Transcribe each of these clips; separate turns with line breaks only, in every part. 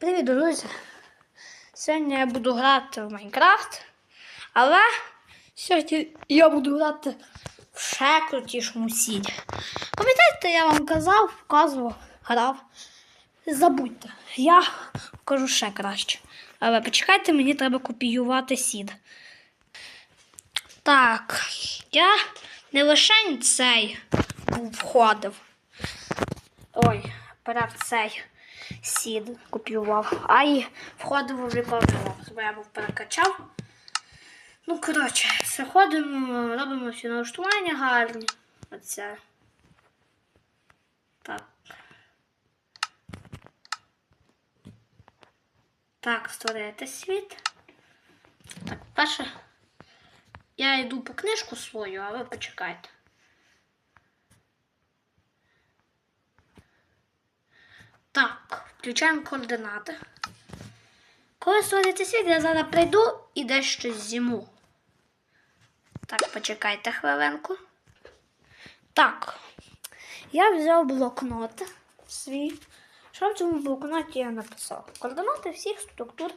Привіт, друзі! Сьогодні я буду грати в Майнкрафт, але сьогодні я буду грати в ще крутішому сіді. Пам'ятаєте, я вам казав, показував, грав. Забудьте, я покажу ще краще. Але почекайте, мені треба копіювати сід. Так, я не лише цей входив. Ой, перед цей сід копіював, а й входив уже кожного. Бо я був перекачав. Ну, коротше, заходимо, робимо всі налаштування гарні. Оце. Так. Так, створити світ. Так, перше. Я йду по книжку свою, а ви почекайте. Так, включаємо координати. Коли створити світ, я зараз прийду і дещо зніму. Так, почекайте хвилинку. Так, я взяв блокнот свій. Що в цьому блокноті я написав? Координати всіх структур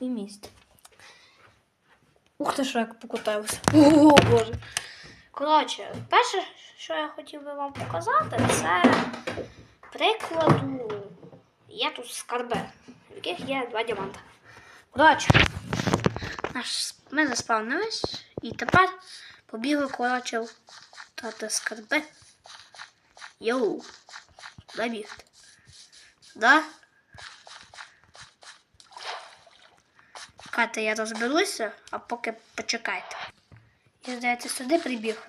і міст. Ух ти, що як покотився. О, Боже. Коротше, перше, що я хотів би вам показати, це прикладу. Є тут скарби, в яких є два діаманти. Коротше, наш, ми заспавнились і тепер побігли, коротше, тати скарби. Йоу, куди бігти? Да? Чекайте, я розберуся, а поки почекайте. Я, здається, сюди прибіг.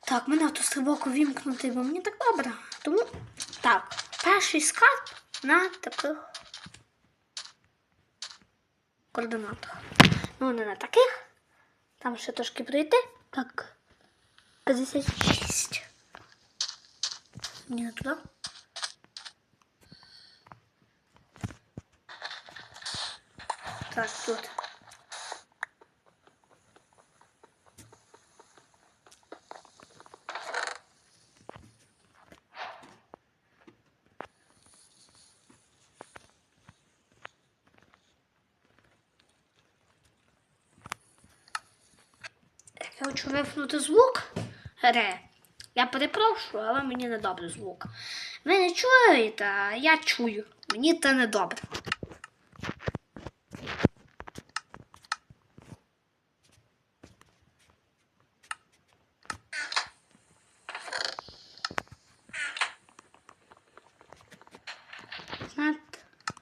Так, мене автострибок увімкнути, бо мені так добре. Тому так, перший скарб на таких координатах. Ну, не на таких. Там ще трошки пройти. Так. 56. Ні, не туди. Так, тут. Я хочу вимкнути звук гри. Я перепрошую, але мені не добре звук. Ви не чуєте, а я чую. Мені це не добре.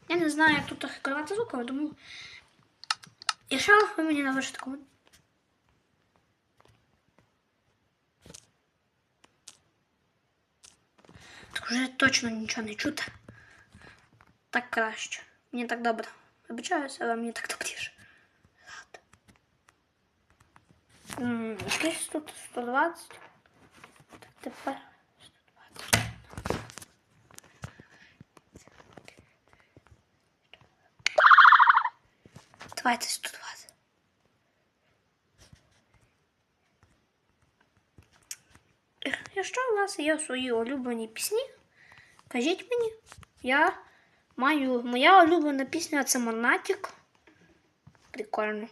Я не знаю, як тут керувати звуком, тому. Якщо ви мені напишете коментар. вже точно нічого не чути. Так краще. Мені так добре. Вибачаюся, але мені так добріше. М, Десь тут 120. Так тепер 120. Давайте 120. Якщо у вас є свої улюблені пісні, кажіть мені. Я маю. Моя улюблена пісня це Монатік. Прикольно.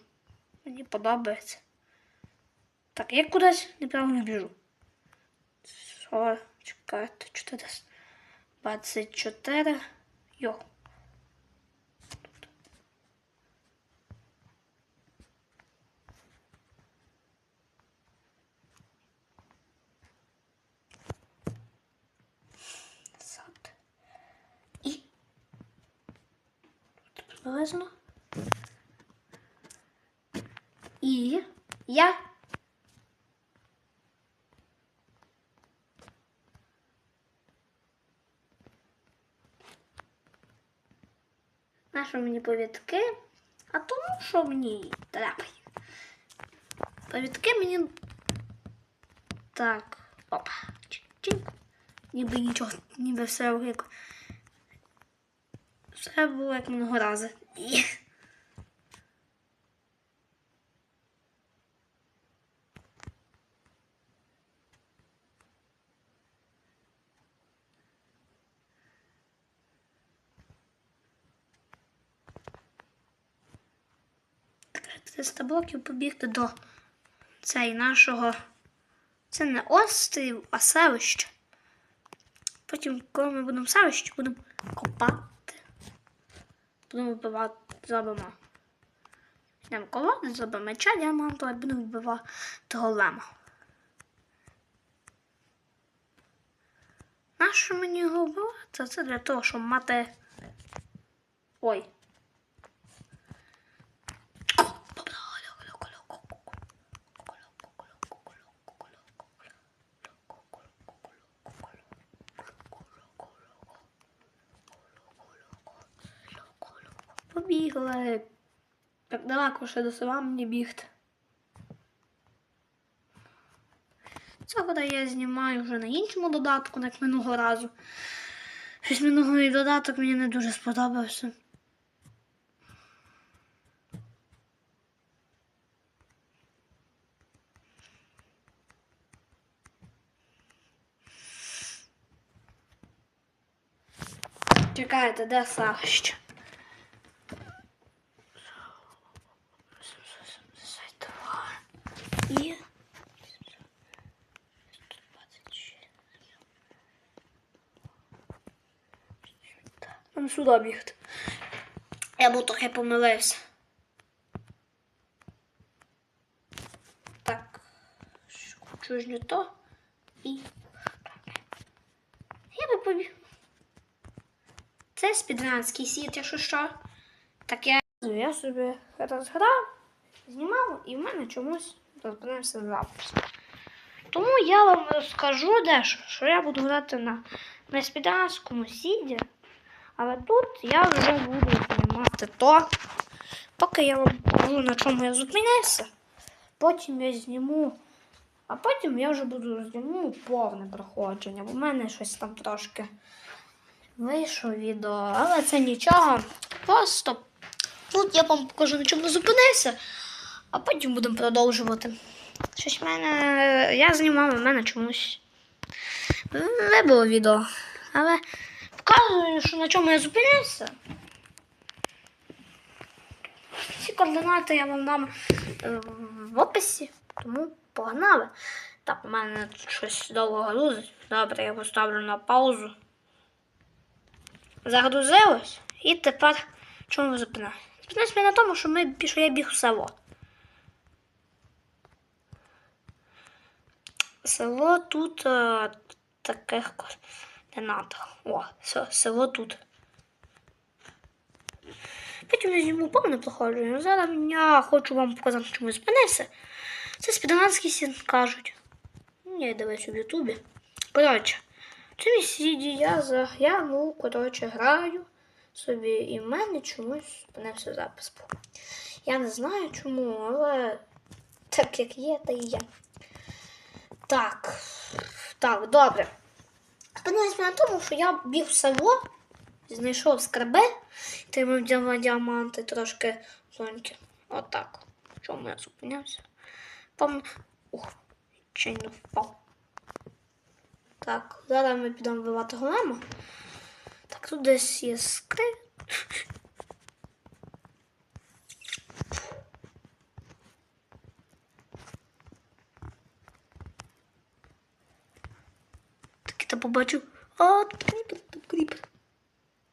Мені подобається. Так, я кудись неправильно біжу. Що? Чекайте, 4. 24. Йо. Сад. І приблизно. І я. Нащо мені повідки? А тому, що мені треба. Повідки мені. Так. Опа. Ніби нічого, ніби все як. Треба було як минулого разу. З блоків побігти до цей нашого. Це не острів, а селище. Потім, коли ми будемо селище, будемо копати. Будемо вбивати, зробимо. Йдемо колоди, зробимо меча, діаманту, і будемо вбивати голема. Нащо мені його вбивати? Це для того, щоб мати. Ой. Побігли. Так далеко ще до села мені бігти. Це вода я знімаю вже на іншому додатку, як минулого разу. Щось минулий додаток мені не дуже сподобався. Чекайте, де селище? Нам сюди бігти. Я був трохи помилився. Так, хочу ж не то і. Я би побіг. Це спідранський сіт, якщо що. Так я, я собі розграв, знімав, і в мене чомусь розпинився запис. Тому я вам розкажу дещо, що я буду грати на, на спідранському сіді. Але тут я вже буду знімати то. Поки я вам покажу, на чому я зупинився. Потім я зніму. А потім я вже буду зніму повне проходження, бо в мене щось там трошки вийшло відео, але це нічого. Просто тут я вам покажу, на чому зупинився, а потім будемо продовжувати. Щось в мене. Я знімав, у мене чомусь не було відео. Але показую, що на чому я зупинився. Всі координати я вам дам е, в описі, тому погнали. Так, у мене тут щось довго грузить. Добре, я поставлю на паузу. Загрузилось і тепер чому ви зупинаєте? Зупинились ми на тому, що, ми, що я біг в село. Село тут е, таких координатах. О, все, село тут. Потім я зніму повне проходження. Зараз я хочу вам показати, чому я зупинився. Це спідранський сін кажуть. Ну, Я дивився в Ютубі. Коротше, в цьому сіді я за я, ну, коротше, граю собі і в мене чомусь зупинився запис. Я не знаю чому, але так як є, та і є. Так, так, добре. Спинилась на тому, що я біг в село, знайшов скарби, тримав діама- діаманти трошки зоньки. Отак. Чому я зупинявся? Пам... Ух, чайно впав. Так, зараз ми підемо вбивати голема. Так, тут десь є скрив. Так я побачив. А, тут кріпер, тут кріпер.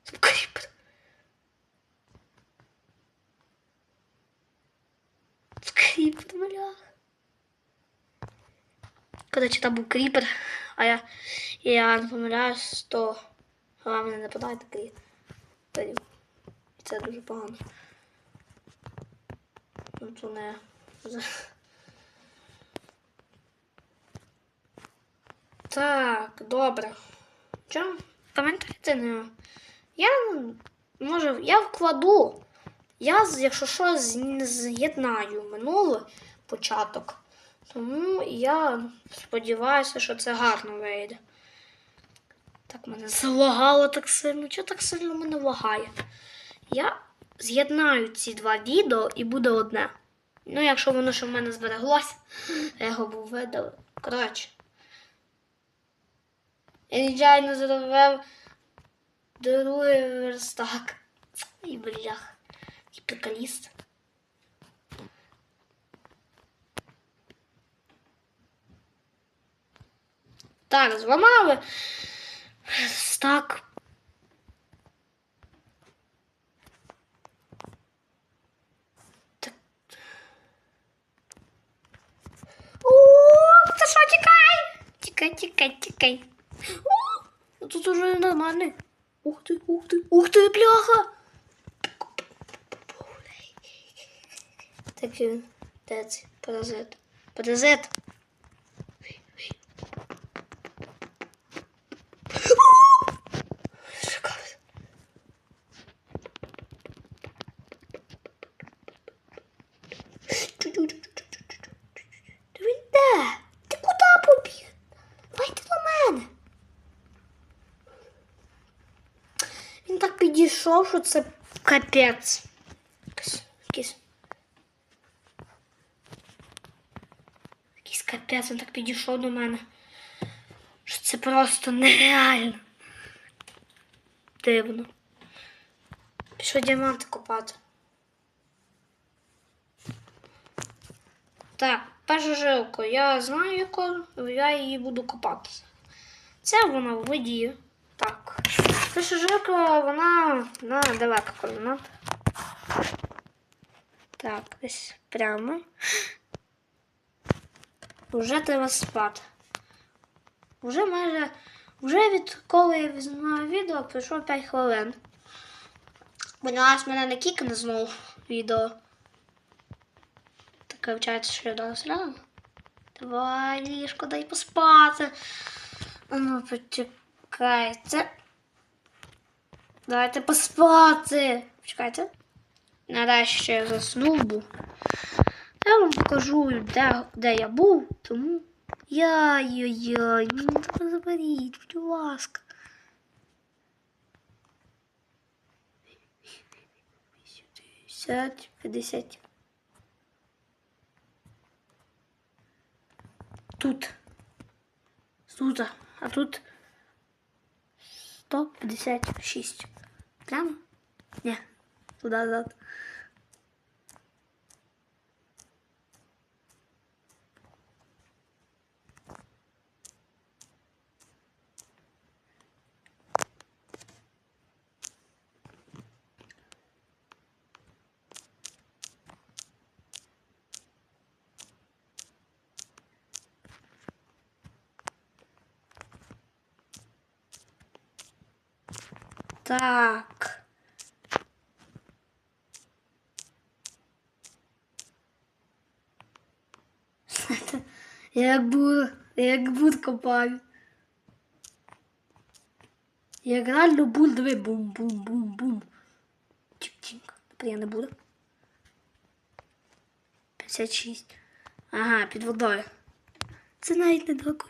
Тут кріпер. Тут кріпер, бля. Короче, там був кріпер, а я, я не помиляюсь, то головне не нападає такий. І це дуже погано. Ну, то не... Так, добре. Що? Пам'ятаєте, не? Я може, я вкладу. Я, якщо що, з'єднаю минулий початок. Тому я сподіваюся, що це гарно вийде. Так, мене залагало так сильно. Чого так сильно мене лагає? Я з'єднаю ці два відео і буде одне. Ну, якщо воно ще в мене збереглося, я його був видалив. Коротше нечайно задавав другий верстак. І блях. І приколіст. Так, зламали. верстак Так. О, це що, тікай? Тікай, тікай, тікай. Уже нормальный. Ух ты, ух ты, ух ты, бляха. Так він, де це? Паразит. Паразит. Шикарно. Та він де? Ти куди побіг? Давайте до мене. Він так що це капець. Якийсь капець, він так підійшов до мене. Що це просто нереально. Дивно. Пішов діаманти копати. Так, перша жилка. Я знаю, яку, я її буду копати. Це вона в воді. Так. Перша жилка, вона на далека координат. Так, десь прямо. Вже треба спати. Вже майже. Вже відколи я знімаю відео, пройшло 5 хвилин. Сподіваюсь, мене не кікне знову відео. Так вивчається, що я досі рано. Давай, ліжко, дай поспати. Ну, почекайте. Дайте поспати. Почекайте. Нарешті я заснув був. Я вам покажу, де, де я був, тому. Яй-яй-яй, мені треба заберіть, будь ласка. П'ятдесят, п'ятдесят. Тут. Тут, а тут 156. Прямо? Не, туда назад. Так. Як буду, як буд копаю. Як реально буд, диви, бум-бум-бум-бум. Чик-чик. Не буду. 56. Ага, під водою. Це навіть не далеко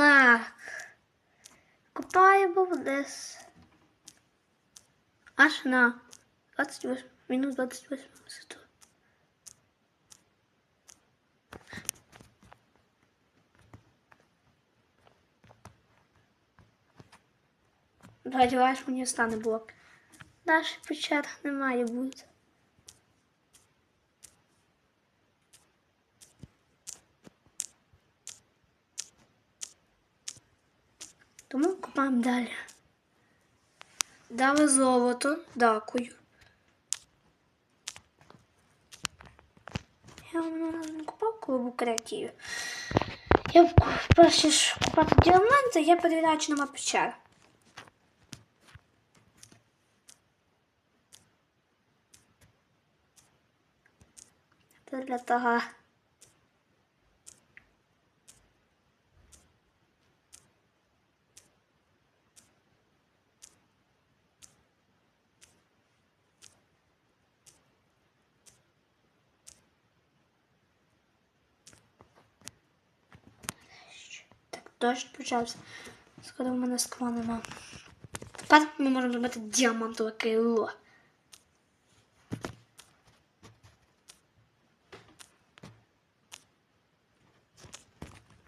Так. Копаємо вниз. Аж на 28, мінус 28 висоту. Сподіваюсь, мені стане блок. Далі печер немає бути. Копаємо далі. Дали золото, дякую. Я воно не купав, коли був креативі. Я перше ж купати діаманти, я перевіряю, чи нема печер. Це для того. Дощ почався. Скоро в мене скла нема. Тепер ми можемо зробити діамантове крило.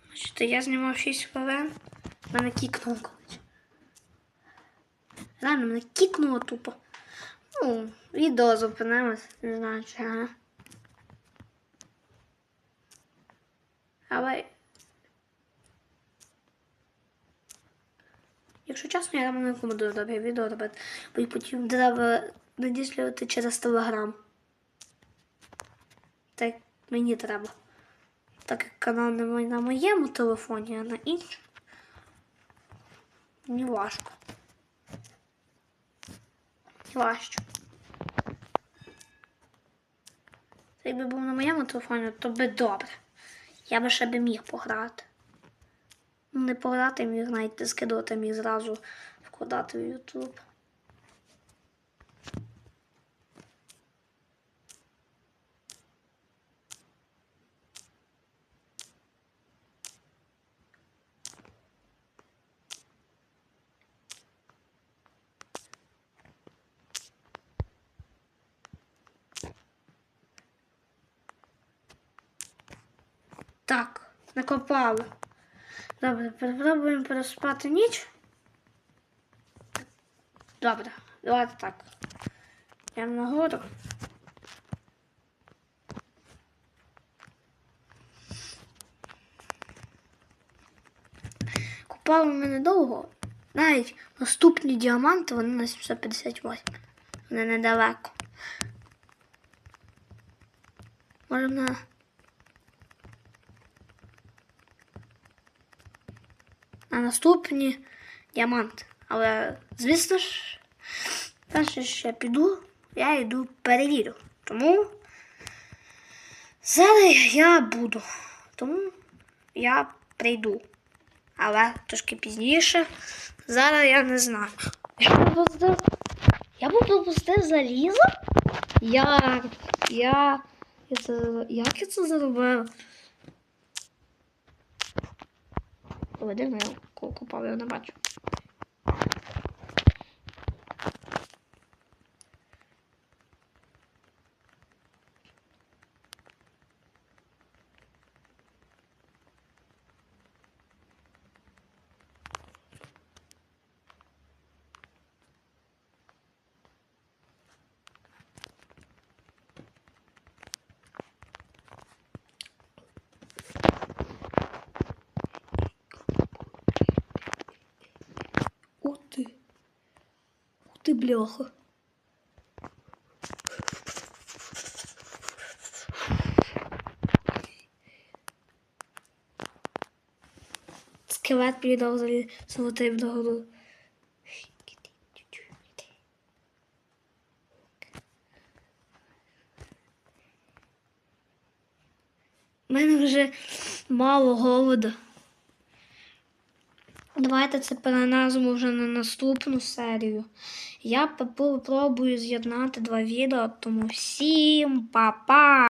Значить, я знімав 6 хвилин. Мене кікнуло колись. Реально, мене кікнуло тупо. Ну, відео зупинилось, не знаю чого. Але. Якщо чесно, я не рекомендую добре відео робити, бо потім треба надіслювати через телеграм. Так мені треба. Так як канал не на моєму телефоні, а на іншому. Мені важко. Важче. Це Якби був на моєму телефоні, то би добре. Я би ще би міг пограти. Не пограти міг навіть не скидувати, міг зразу вкладати в YouTube. Так, накопали. Добре, попробуємо переспати ніч. Добре, давайте так. Йдемо нагору. Купали ми недовго. Навіть наступні діаманти, вони на 758. Вони недалеко. Можемо на на наступні діаманти. Але, звісно ж, перше, що я піду, я йду перевірю. Тому зараз я буду. Тому я прийду. Але трошки пізніше. Зараз я не знаю. Я пропустив. Я залізо? Я. я це, як я це зробив? Поведи мене купав, я не бачу. Ух ти. Ух ти, бляха. Скелет підав залі золотий вдогору. У мене вже мало голоду. Давайте це переназимо вже на наступну серію. Я попробую з'єднати два відео, тому всім па-па!